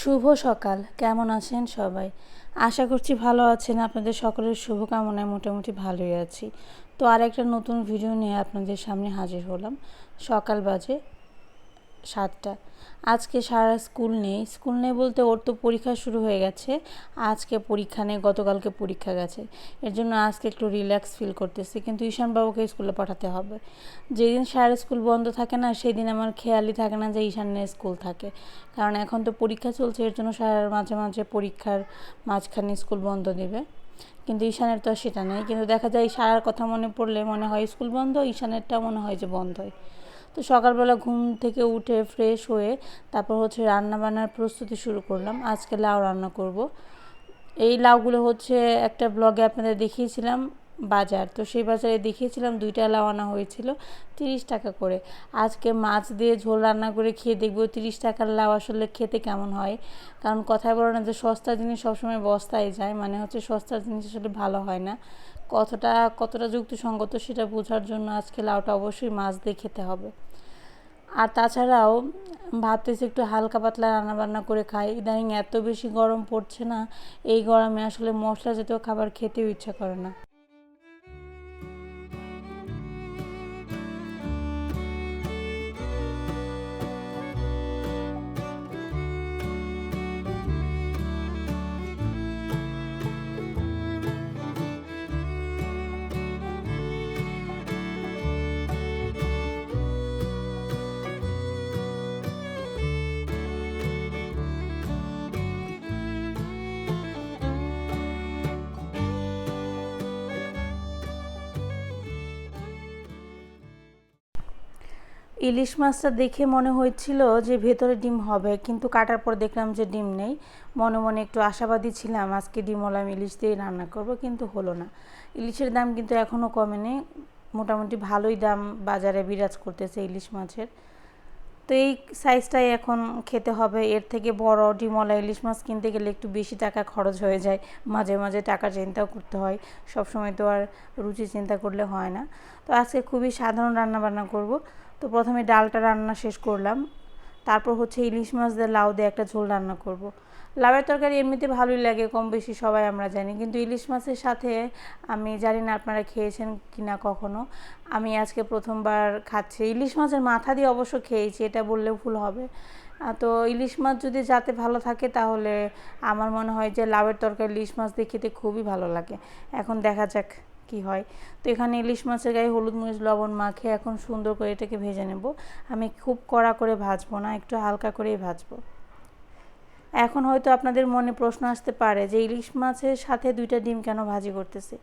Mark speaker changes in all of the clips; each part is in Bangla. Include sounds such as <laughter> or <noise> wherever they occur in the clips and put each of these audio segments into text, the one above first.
Speaker 1: শুভ সকাল। কেমন আছেন সবাই? আশা করছি ভালো আছেন। আপনাদের সকলের শুভকামনায় মোটামুটি ভালোই আছি। তো আর একটা নতুন ভিডিও নিয়ে আপনাদের সামনে হাজির হলাম। সকাল বাজে। সাতটা। আজকে সারা স্কুল নেই। স্কুল নেই বলতে ওর তো পরীক্ষা শুরু হয়ে গেছে। আজকে পরীক্ষা নেই, গতকালকে পরীক্ষা গেছে। এর জন্য আজকে একটু রিল্যাক্স ফিল করতেছি। কিন্তু ঈশান বাবুকে স্কুলে পাঠাতে হবে। যেদিন সারা স্কুল বন্ধ থাকে না সেই দিন আমার খেয়ালই থাকে না যে ঈশানের স্কুল থাকে। কারণ এখন তো পরীক্ষা চলছে, এর জন্য সারার মাঝে মাঝে পরীক্ষার মাঝখানে স্কুল বন্ধ দেবে। কিন্তু ঈশানের তো সেটা নেই। কিন্তু দেখা যায়, সারার কথা মনে পড়লে মনে হয় স্কুল বন্ধ ঈশানেরটা মনে হয় যে বন্ধই। তো সকালবেলা ঘুম থেকে উঠে ফ্রেশ হয়ে তারপর হচ্ছে রান্না বান্নার প্রস্তুতি শুরু করলাম। আজকে লাউ রান্না করব। এই লাউগুলো হচ্ছে একটা ব্লগে আপনাদের দেখিয়েছিলাম বাজার। তো সেই বাজারে দেখিয়েছিলাম দুইটা লাউ আনা হয়েছিল তিরিশ টাকা করে। আজকে মাছ দিয়ে ঝোল রান্না করে খেয়ে দেখব তিরিশ টাকার লাউ আসলে খেতে কেমন হয়। কারণ কথায় বলে না যে সস্তা জিনিস সবসময় বস্তায় যায় মানে হচ্ছে সস্তা জিনিস আসলে ভালো হয় না। কতটা কতটা যুক্তিসঙ্গত সেটা বোঝার জন্য আজকে লাউটা অবশ্যই মাছ দিয়ে খেতে হবে। আর তাছাড়াও ভাবতেছি একটু হালকা পাতলা রান্নাবান্না করে খাই। ইদানিং এত বেশি গরম পড়ছে না, এই গরমে আসলে মশলা জাতীয় খাবার খেতেও ইচ্ছা করে না। ইলিশ মাছটা দেখে মনে হয়েছিল যে ভেতরে ডিম হবে, কিন্তু কাটার পর দেখলাম যে ডিম নেই। মনে মনে একটু আশাবাদী ছিলাম, আজকে ডিমওয়ালা ইলিশ দিয়ে রান্না করব, কিন্তু হলো না। ইলিশের দাম কিন্তু এখনও কমেনি, মোটামুটি ভালোই দাম বাজারে বিরাজ করতেছে ইলিশ মাছের। তো এই সাইজটাই এখন খেতে হবে, এর থেকে বড় ডিমলা ইলিশ মাছ কিনতে গেলে একটু বেশি টাকা খরচ হয়ে যায়, মাঝে মাঝে টাকা চিন্তাও করতে হয় সব সময় তো আর রুচি চিন্তা করলে হয় না। তো আজকে খুবই সাধারণ রান্না বান্না করব তো প্রথমে ডালটা রান্না শেষ করলাম। তারপর হচ্ছে ইলিশ মাছ দিয়ে লাউ দিয়ে একটা ঝোল রান্না করব। লাউয়ের তরকারি এমনিতে ভালোই লাগে কম বেশি সবাই আমরা জানি। কিন্তু ইলিশ মাছের সাথে আমি জানি না আপনারা খেয়েছেন কি না কখনো। আমি আজকে প্রথমবার খাচ্ছি। ইলিশ মাছের মাথা দিয়ে অবশ্য খেয়েছি, এটা বললেও ভুল হবে। তো ইলিশ মাছ যদি যাতে ভালো থাকে তাহলে আমার মনে হয় যে লাউয়ের তরকারি ইলিশ মাছ দিয়ে খেতে খুবই ভালো লাগে। এখন দেখা যাক। কি হয়? তো এখানে ইলিশ মাছের গায়ে হলুদ মরিচ, লবণ মাখে এখন সুন্দর করে এটাকে ভেজে নেব। আমি খুব কড়া করে ভাজবো না, একটু হালকা করেই ভাজবো। এখন হয়তো আপনাদের মনে প্রশ্ন আসতে পারে যে ইলিশ মাছের সাথে দুইটা ডিম কেন ভাজি করতেছে?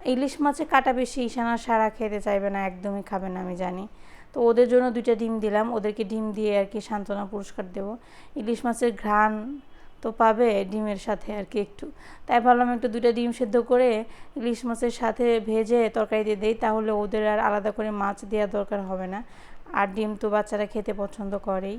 Speaker 1: ইলিশ মাছে কাটা বেশি, ইশানা সারা খেতে চাইবে না, একদমই খাবে না, আমি জানি। তো ওদের জন্য দুইটা ডিম দিলাম, ওদেরকে ডিম দিয়ে আর কি সান্ত্বনা পুরস্কার দেবো। ইলিশ মাছের ঘ্রাণ তো পাবে ডিমের সাথে আর কি একটু। তাই ভাবলাম একটু দুইটা ডিম সেদ্ধ করে ইলিশ মাছের সাথে ভেজে তরকারি দিয়ে দিই, তাহলে ওদের আর আলাদা করে মাছ দেওয়ার দরকার হবে না। আর ডিম তো বাচ্চারা খেতে পছন্দ করেই।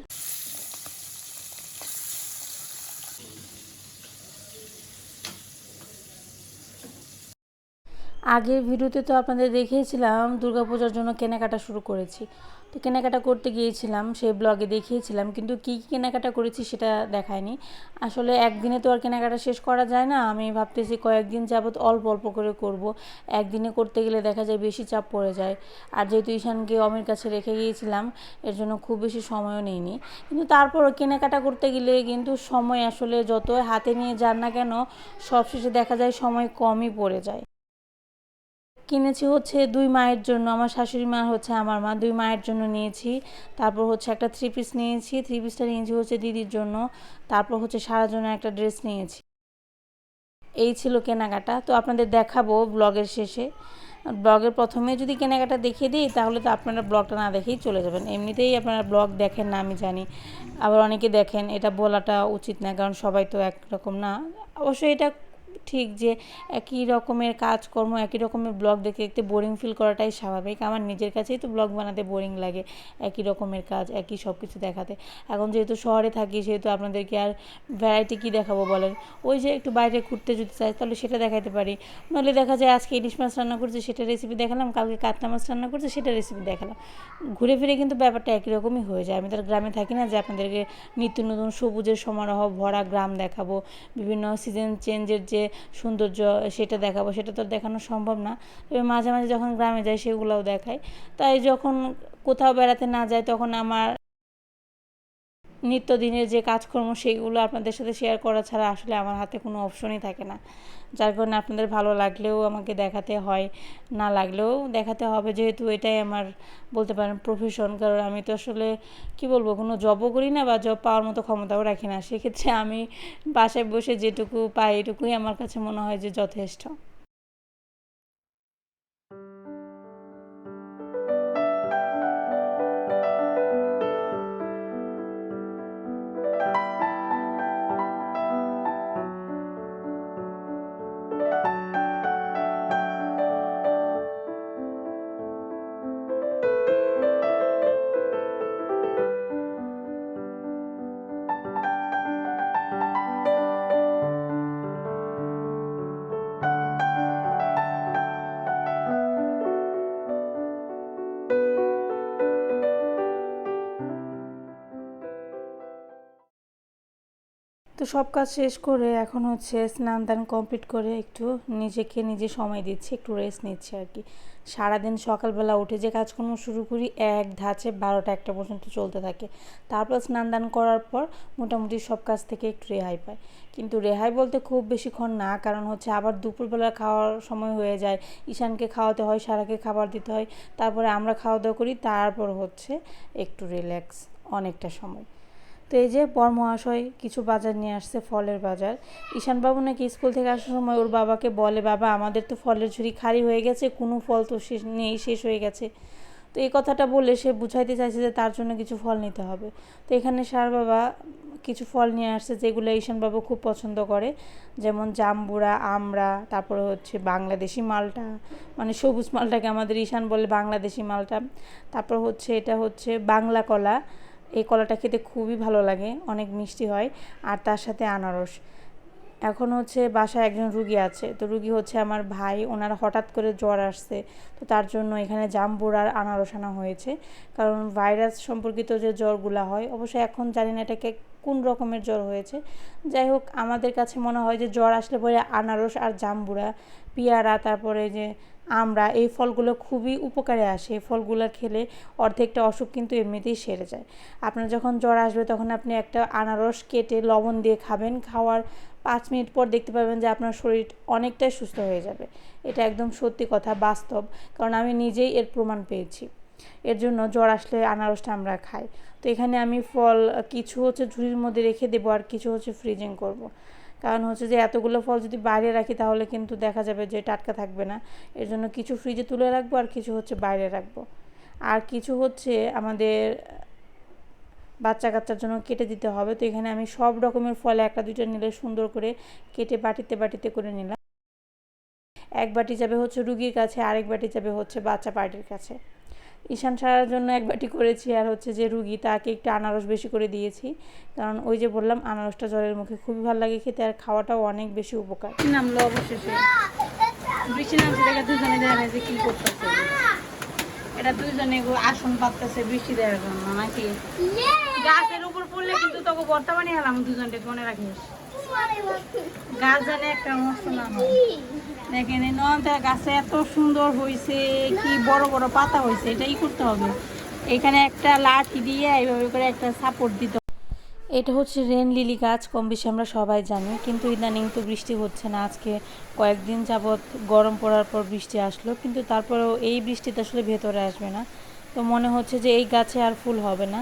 Speaker 1: আগের ভিডিওতে তো আপনাদের দেখিয়েছিলাম, দুর্গাপূজার জন্য কেনাকাটা শুরু করেছি। তো কেনাকাটা করতে গিয়েছিলাম, সেই ব্লগে দেখিয়েছিলাম, কিন্তু কী কী কেনাকাটা করেছি সেটা দেখায়নি। আসলে একদিনে তো আর কেনাকাটা শেষ করা যায় না, আমি ভাবতেছি কয়েকদিন যাবৎ অল্প অল্প করে করব। একদিনে করতে গেলে দেখা যায় বেশি চাপ পড়ে যায়। আর যেহেতু ঈশানকে অমির কাছে রেখে গিয়েছিলাম, এর জন্য খুব বেশি সময়ও নেইনি। কিন্তু তারপরও কেনাকাটা করতে গেলে কিন্তু সময় আসলে যত হাতে নিয়ে যান না কেন, সবশেষে দেখা যায় সময় কমই পড়ে যায়। কিনেছি হচ্ছে দুই মায়ের জন্য, আমার শাশুড়ি মা হচ্ছে আমার মা, দুই মায়ের জন্য নিয়েছি। তারপর হচ্ছে একটা থ্রি পিস নিয়েছি থ্রি পিসটা নিয়েছি হচ্ছে দিদির জন্য। তারপর হচ্ছে সারা জন্য একটা ড্রেস নিয়েছি। এই ছিল কেনাকাটা। তো আপনাদের দেখাবো ব্লগের শেষে। ব্লগের প্রথমে যদি কেনাকাটা দেখিয়ে দিই, তাহলে তো আপনারা ব্লগটা না দেখেই চলে যাবেন। এমনিতেই আপনারা ব্লগ দেখেন না, আমি জানি। আবার অনেকে দেখেন, এটা বলাটা উচিত না, কারণ সবাই তো একরকম না। অবশ্যই এটা ঠিক যে একই রকমের কাজকর্ম, একই রকমের ব্লগ দেখতে দেখতে বোরিং ফিল করাটাই স্বাভাবিক। আমার নিজের কাছেই তো ব্লগ বানাতে বোরিং লাগে, একই রকমের কাজ, একই সব কিছু দেখাতে। এখন যেহেতু শহরে থাকি, সেহেতু আপনাদেরকে আর ভ্যারাইটি কী দেখাবো বলেন? ওই যে একটু বাইরে ঘুরতে যদি চাই, তাহলে সেটা দেখাতে পারি। নাহলে দেখা যায় আজকে ইলিশ মাছ রান্না করছে, সেটা রেসিপি দেখালাম, কালকে কাতলা মাছ রান্না করছে, সেটা রেসিপি দেখালাম। ঘুরে ফিরে কিন্তু ব্যাপারটা একই রকমই হয়ে যায়। আমি তো আর গ্রামে থাকি না যে আপনাদেরকে নিত্য নতুন সবুজের সমারোহ, ভরা গ্রাম দেখাবো, বিভিন্ন সিজন চেঞ্জের যে সৌন্দর্য সেটা দেখাবো, সেটা তো দেখানো সম্ভব না। তবে মাঝে মাঝে যখন গ্রামে যাই, সেগুলোও দেখাই। তাই যখন কোথাও বেড়াতে না যাই, তখন আমার নিত্যদিনের যে কাজকর্ম সেইগুলো আপনাদের সাথে শেয়ার করা ছাড়া আসলে আমার হাতে কোনো অপশনই থাকে না। যার কারণে আপনাদের ভালো লাগলেও আমাকে দেখাতে হয়, না লাগলেও দেখাতে হবে। যেহেতু এটাই আমার বলতে পারেন প্রফেশন কারণ আমি তো আসলে কি বলব, কোনো জবও করি না বা জব পাওয়ার মতো ক্ষমতাও রাখি না। সেক্ষেত্রে আমি বাসায় বসে যেটুকু পাই এটুকুই আমার কাছে মনে হয় যে যথেষ্ট। তো সব কাজ শেষ করে এখন হচ্ছে স্নান দান কমপ্লিট করে একটু নিজেকে নিজে সময় দিচ্ছি, একটু রেস্ট নিচ্ছি আর কি। সারাদিন সকালবেলা উঠে যে কাজকর্ম শুরু করি, এক ধাঁচে বারোটা একটা পর্যন্ত চলতে থাকে। তারপর স্নান দান করার পর মোটামুটি সব কাজ থেকে একটু রেহাই পায় কিন্তু রেহাই বলতে খুব বেশিক্ষণ না, কারণ হচ্ছে আবার দুপুরবেলা খাওয়ার সময় হয়ে যায়। ঈশানকে খাওয়াতে হয়, সারাকে খাবার দিতে হয়। তারপরে আমরা খাওয়া দাওয়া করি, তারপর হচ্ছে একটু রিল্যাক্স অনেকটা সময়। তো এই যে বর মহাশয় কিছু বাজার নিয়ে আসছে, ফলের বাজার। ঈশানবাবু নাকি স্কুল থেকে আসার সময় ওর বাবাকে বলে, বাবা, আমাদের তো ফলের ঝুড়ি খালি হয়ে গেছে, কোনো ফল তো শেষ নেই, শেষ হয়ে গেছে। তো এই কথাটা বলে সে বুঝাইতে চাইছে যে তার জন্য কিছু ফল নিতে হবে। তো এখানে সার বাবা কিছু ফল নিয়ে আসছে যেগুলো ঈশানবাবু খুব পছন্দ করে। যেমন জাম্বুরা আমড়া, তারপরে হচ্ছে বাংলাদেশি মালটা। মানে সবুজ মালটাকে আমাদের ঈশান বলে বাংলাদেশি মালটা। তারপর হচ্ছে এটা হচ্ছে বাংলা কলা। এই কলাটা খেতে খুবই ভালো লাগে, অনেক মিষ্টি হয়, আর তার সাথে আনারস। এখন হচ্ছে বাসায় একজন রুগী আছে, তো রুগী হচ্ছে আমার ভাই, ওনার হঠাৎ করে জ্বর আসছে, তো তার জন্য এখানে জাম্বুর আর আনারস আনা হয়েছে। কারণ ভাইরাস সম্পর্কিত যে জ্বরগুলো হয় অবশ্যই এখন জানি না এটাকে কোন রকমের জ্বর হয়েছে। যাই হোক, আমাদের কাছে মনে হয় যে জ্বর আসলে পরে আনারস আর জাম্বুরা, পেয়ারা, তারপরে যে আমরা এই ফলগুলো খুবই উপকারে আসে। এই ফলগুলো খেলে অর্ধেকটা অসুখ কিন্তু এমনিতেই সেরে যায়। আপনার যখন জ্বর আসবে তখন আপনি একটা আনারস কেটে লবণ দিয়ে খাবেন। খাওয়ার পাঁচ মিনিট পর দেখতে পাবেন যে আপনার শরীর অনেকটাই সুস্থ হয়ে যাবে। এটা একদম সত্যি কথা, বাস্তব। কারণ আমি নিজেই এর প্রমাণ পেয়েছি। এর জন্য জ্বর আসলে আনারসটা আমরা খাই। তো এখানে আমি ফল, কিছু হচ্ছে ঝুড়ির মধ্যে রেখে দেবো আর কিছু হচ্ছে ফ্রিজিং করব। কারণ হচ্ছে যে এতগুলো ফল যদি বাইরে রাখি তাহলে কিন্তু দেখা যাবে যে টাটকা থাকবে না। এর জন্য কিছু ফ্রিজে তুলে রাখব আর কিছু হচ্ছে বাইরে রাখব। আর কিছু হচ্ছে আমাদের বাচ্চা কাচ্চার জন্য কেটে দিতে হবে। তো এখানে আমি সব রকমের ফল একটা দুইটা নিলে সুন্দর করে কেটে বাটিতে বাটিতে করে নিলাম। এক বাটি যাবে হচ্ছে রুগীর কাছে, আরেক বাটি যাবে হচ্ছে বাচ্চা পার্টির কাছে। ঈশান সারার জন্য এক বাটি করেছি আর হচ্ছে যে রুগী তাকে একটু আনারস বেশি করে দিয়েছি। কারণ ওই যে বললাম আনারসটা জলের মুখে খুবই ভালো লাগে খেতে আর খাওয়াটাও অনেক বেশি উপকার। নামলো অবশেষে। বৃষ্টি নামছে দেখে দুজনে দেখা যে কি করতেছে। এটা দুজনে আসন পাততেছে বৃষ্টি দেওয়ার জন্য নাকি? গাছের উপর পড়লে কিন্তু তোকে বর্তমানে হলাম দুজনকে মনে রাখিস। দেখেন এই গাছে এত সুন্দর হয়েছে কি বড় বড় পাতা হয়েছে এটাই করতে হবে। এখানে একটা লাঠি দিয়ে এইভাবে করে একটা সাপোর্ট দিতে এটা হচ্ছে রেন লিলি গাছ, কম বেশি আমরা সবাই জানি, কিন্তু ইদানিং তো বৃষ্টি হচ্ছে না। আজকে কয়েকদিন যাবৎ গরম পড়ার পর বৃষ্টি আসলো, কিন্তু তারপরেও এই বৃষ্টিতে আসলে ভেতরে আসবে না। তো মনে হচ্ছে যে এই গাছে আর ফুল হবে না।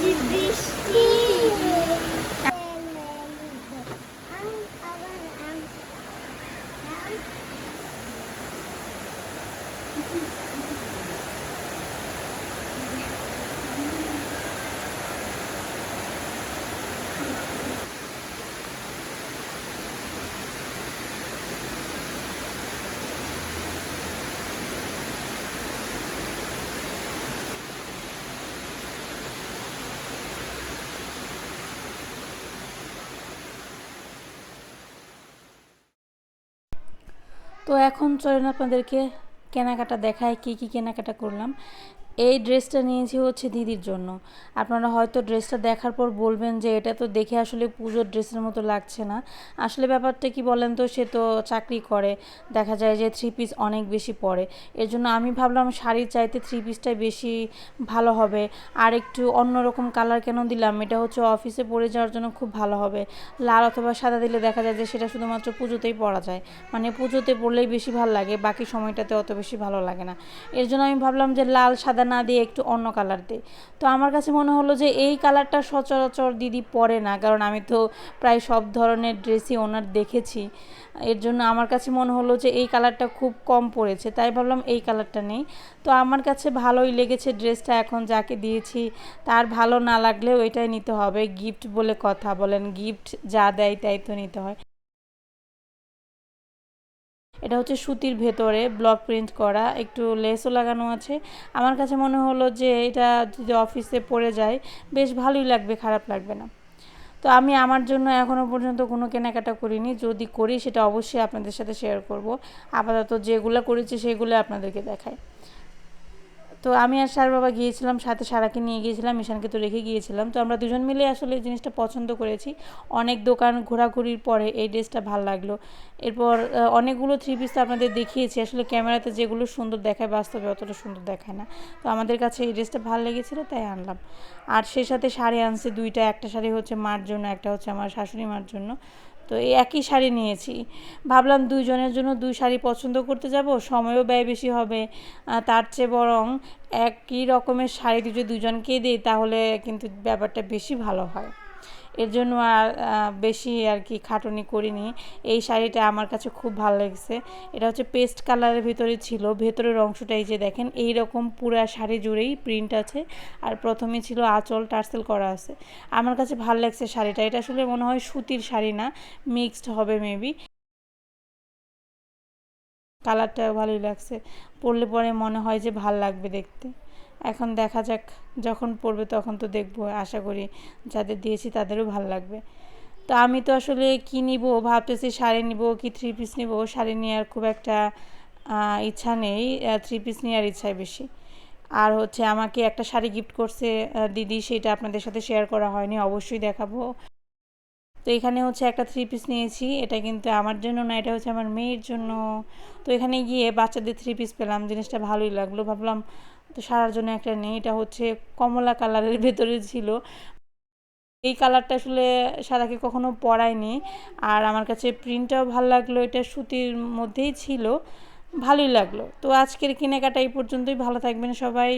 Speaker 2: Дебещи.
Speaker 1: তো এখন চলেন আপনাদেরকে কেনাকাটা দেখায় কি কি কেনাকাটা করলাম। এই ড্রেসটা নিয়েছি হচ্ছে দিদির জন্য। আপনারা হয়তো ড্রেসটা দেখার পর বলবেন যে এটা তো দেখে আসলে পুজোর ড্রেসের মতো লাগছে না। আসলে ব্যাপারটা কি বলেন তো, সে তো চাকরি করে, দেখা যায় যে থ্রি পিস অনেক বেশি পরে। এর জন্য আমি ভাবলাম শাড়ির চাইতে থ্রি পিসটাই বেশি ভালো হবে। আর একটু অন্যরকম কালার কেন দিলাম? এটা হচ্ছে অফিসে পরে যাওয়ার জন্য খুব ভালো হবে। লাল অথবা সাদা দিলে দেখা যায় যে সেটা শুধুমাত্র পুজোতেই পরা যায়। মানে পুজোতে পরলেই বেশি ভালো লাগে, বাকি সময়টাতে অত বেশি ভালো লাগে না। এর জন্য আমি ভাবলাম যে লাল, সাদা না দিয়ে একটু অন্য কালার দিই। তো আমার কাছে মনে হলো যে এই কালারটা সচরাচর দিদি পরে না, কারণ আমি তো প্রায় সব ধরনের ড্রেসই ওনার দেখেছি। এর জন্য আমার কাছে মনে হলো যে এই কালারটা খুব কম পড়েছে, তাই ভাবলাম এই কালারটা নেই। তো আমার কাছে ভালোই লেগেছে ড্রেসটা এখন যাকে দিয়েছি তার ভালো না লাগলেও এটাই নিতে হবে গিফট বলে কথা, বলেন গিফট যা দেয় তাই তো নিতে হয়। এটা হচ্ছে সুতির ভেতরে ব্লক প্রিন্ট করা, একটু লেসও লাগানো আছে। আমার কাছে মনে হলো যে এটা যদি অফিসে পড়ে যায়, বেশ ভালোই লাগবে, খারাপ লাগবে না। তো আমি আমার জন্য এখনও পর্যন্ত কোনো কেনাকাটা করিনি। যদি করি, সেটা অবশ্যই আপনাদের সাথে শেয়ার করব। আপাতত যেগুলো করেছি, সেগুলো আপনাদেরকে দেখায় তো আমি আর সার বাবা গিয়েছিলাম, সাথে সারাকে নিয়ে গিয়েছিলাম মিশানকে তো রেখে গিয়েছিলাম। তো আমরা দুজন মিলে আসলে এই জিনিসটা পছন্দ করেছি। অনেক দোকান ঘোরাঘুরির পরে এই ড্রেসটা ভালো লাগল। এরপর অনেকগুলো থ্রি পিস তো আপনাদের দেখিয়েছি। আসলে ক্যামেরাতে যেগুলো সুন্দর দেখায়, বাস্তবে অতটা সুন্দর দেখায় না। তো আমাদের কাছে এই ড্রেসটা ভালো লেগেছিলো, তাই আনলাম। আর সেই সাথে শাড়ি আনছে, দুইটা। একটা শাড়ি হচ্ছে মার জন্য, একটা হচ্ছে আমার শাশুড়ি মার জন্য। তো এই একই শাড়ি নিয়েছি। ভাবলাম দুইজনের জন্য দুই শাড়ি পছন্দ করতে যাব, সময়ও ব্যয় বেশি হবে। তার চেয়ে বরং একই রকমের শাড়ি যদি দুজনকেই দিই, তাহলে কিন্তু ব্যাপারটা বেশি ভালো হয়। এর জন্য আর বেশি আর কি খাটুনি করিনি। এই শাড়িটা আমার কাছে খুব ভালো লেগেছে। এটা হচ্ছে পেস্ট কালারের ভিতরে ছিল। ভেতরের অংশটা এই যে দেখেন এই রকম পুরা শাড়ি জুড়েই প্রিন্ট আছে। আর প্রথমে ছিল আঁচল টার্সেল করা আছে। আমার কাছে ভালো লাগছে শাড়িটা। এটা আসলে মনে হয় সুতির শাড়ি না, মিক্সড হবে মেবি। কালারটা ভালোই লাগছে। পরলে পরে মনে হয় যে ভালো লাগবে দেখতে। এখন দেখা যাক যখন পড়বে তখন তো দেখব, আশা করি যাদের দিয়েছি তাদেরও ভালো লাগবে। তো আমি তো আসলে কী নিব ভাবতেছি শাড়ি নিব কি থ্রি পিস নিব, শাড়ি নেওয়ার খুব একটা ইচ্ছা নেই থ্রি পিস নেওয়ার ইচ্ছাই বেশি। আর হচ্ছে আমাকে একটা শাড়ি গিফট করছে দিদি সেটা আপনাদের সাথে শেয়ার করা হয়নি, অবশ্যই দেখাবো। তো এখানে হচ্ছে একটা থ্রি পিস নিয়েছি, এটা কিন্তু আমার জন্য না, এটা হচ্ছে আমার মেয়ের জন্য। তো এখানে গিয়ে বাচ্চাদের থ্রি পিস পেলাম, জিনিসটা ভালোই লাগল, ভাবলাম তো সারার জন্য একটা নেই। এটা হচ্ছে কমলা কালারের <laughs> ভেতরে ছিল। এই কালারটা আসলে সাদাকে কখনো পরায়নি। আর আমার কাছে প্রিন্টটাও ভালো লাগল, এটা সুতির মধ্যেই ছিল। ভালোই লাগল। তো আজকের কেনাকাটা এই পর্যন্তই। ভালো থাকবেন সবাই।